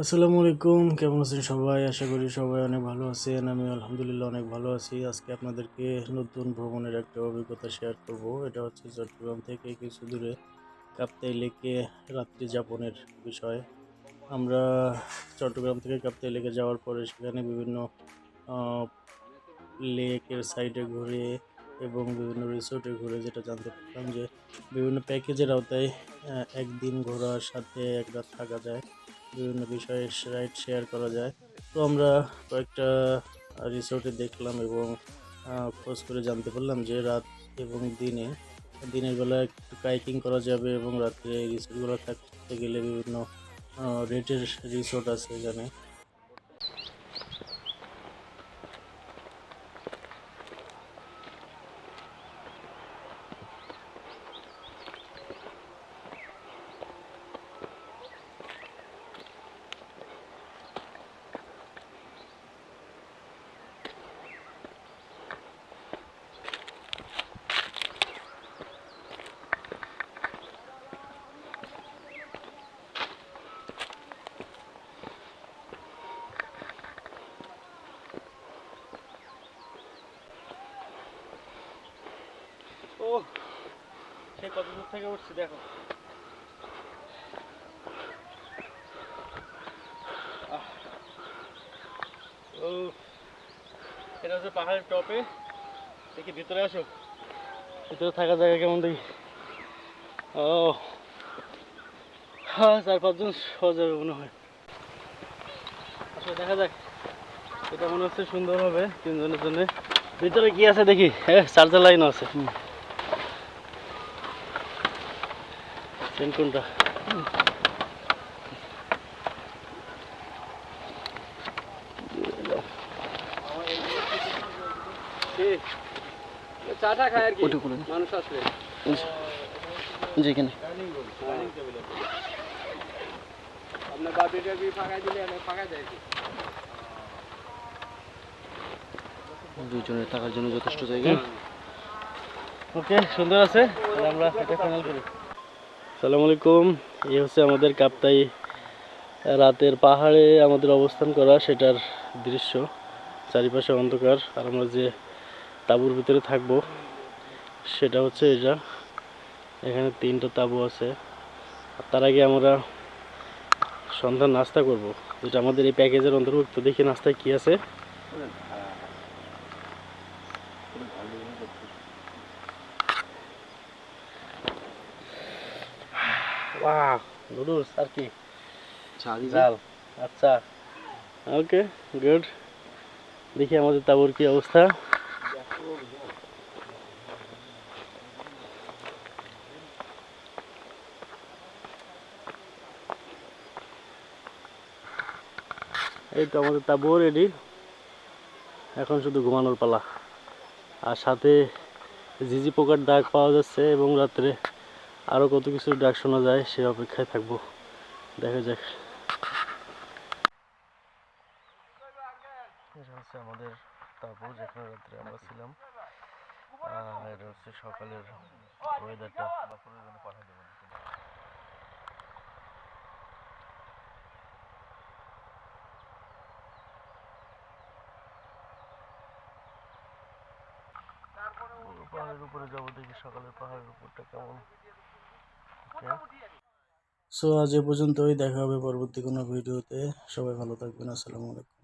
আসসালামু আলাইকুম, কেমন আছেন সবাই? আশা করি সবাই অনেক ভালো আছেন। আমি আলহামদুলিল্লাহ অনেক ভালো আছি। আজকে আপনাদেরকে নতুন ভ্রমণের একটা অভিজ্ঞতা শেয়ার করব। এটা হচ্ছে চট্টগ্রাম থেকে কিছু দূরে কাপ্তাই লেকে রাত্রি যাপনের বিষয়। আমরা চট্টগ্রাম থেকে কাপ্তাই লেকে যাওয়ার পরে সেখানে বিভিন্ন লেকের সাইডে ঘুরে এবং বিভিন্ন রিসোর্টে ঘুরে যেটা জানতে পারলাম যে বিভিন্ন প্যাকেজের আওতায় একদিন ঘোরার সাথে এক রাত থাকা যায়। বিভিন্ন বিষয়ে রাইড শেয়ার করা যায়। তো আমরা কয়েকটা রিসোর্টে দেখলাম এবং খোঁজ করে জানতে পারলাম যে রাত এবং দিনে, দিনের বেলা একটু কাইকিং করা যাবে এবং রাত্রে রিসোর্টগুলো থাকতে গেলে বিভিন্ন রেটের রিসোর্ট আছে এখানে। সে কত দূর থেকে উঠছি, দেখো। ও, এটা হচ্ছে পাহাড়ের টপে। দেখি, ভিতরে আসো। ভিতরে থাকা জায়গা কেমন দেখি? ও হ্যাঁ চার পাঁচজন সহজ যাবে মনে হয়। আসলে দেখা যাক। এটা মনে হচ্ছে সুন্দর হবে তিনজনের জন্য। ভিতরে কি আছে দেখি? হ্যাঁ চার্জার লাইন আছে। চেন কোনটা চাটা খায় আর কি ওটা করে দে। মানুষ আসলে যেখানে আপনার বাপি টাপি ফাঁকা দিলে ফাঁকা যায় কি দুইজনের থাকার জন্য যথেষ্ট জায়গা ওকে সুন্দর আছে তাহলে আমরা এটা ফাইনাল করি সালাম আলাইকুম। এই হচ্ছে আমাদের কাপ্তাই রাতের পাহাড়ে আমাদের অবস্থান করা সেটার দৃশ্য, চারিপাশে অন্ধকার, আর আমরা যে তাঁবুর ভিতরে থাকব সেটা হচ্ছে এটা। এখানে তিনটা তাঁবু আছে। তার আগে আমরা সন্ধ্যার নাস্তা করব। যেটা আমাদের এই প্যাকেজের অন্তর্ভুক্ত। দেখি নাস্তায় কি আছে। বাহ নুডলস আর কি। জাল আচ্ছা। Okay good. দেখি আমাদের তাবুর কি অবস্থা। এই তো আমাদের তাবুও রেডি এখন শুধু ঘুমানোর পালা। আর সাথে ঝিঝি পোকার দাগ পাওয়া যাচ্ছে এবং রাত্রে আরও কত কিছু ডাক শোনা যায়, সে অপেক্ষায় থাকব। দেখা যাক। হচ্ছে আমাদের তারপর যেখানে রাত্রে আমরা ছিলাম। এটা হচ্ছে সকালের ওয়েদারটা পাহাড়ের উপরে যাব দেখি সকালের পাহাড়ের উপরটা কেমন. সো আজ এ পর্যন্তই দেখা হবে পরবর্তী কোনো ভিডিওতে। সবাই ভালো থাকবেন আসসালামু আলাইকুম।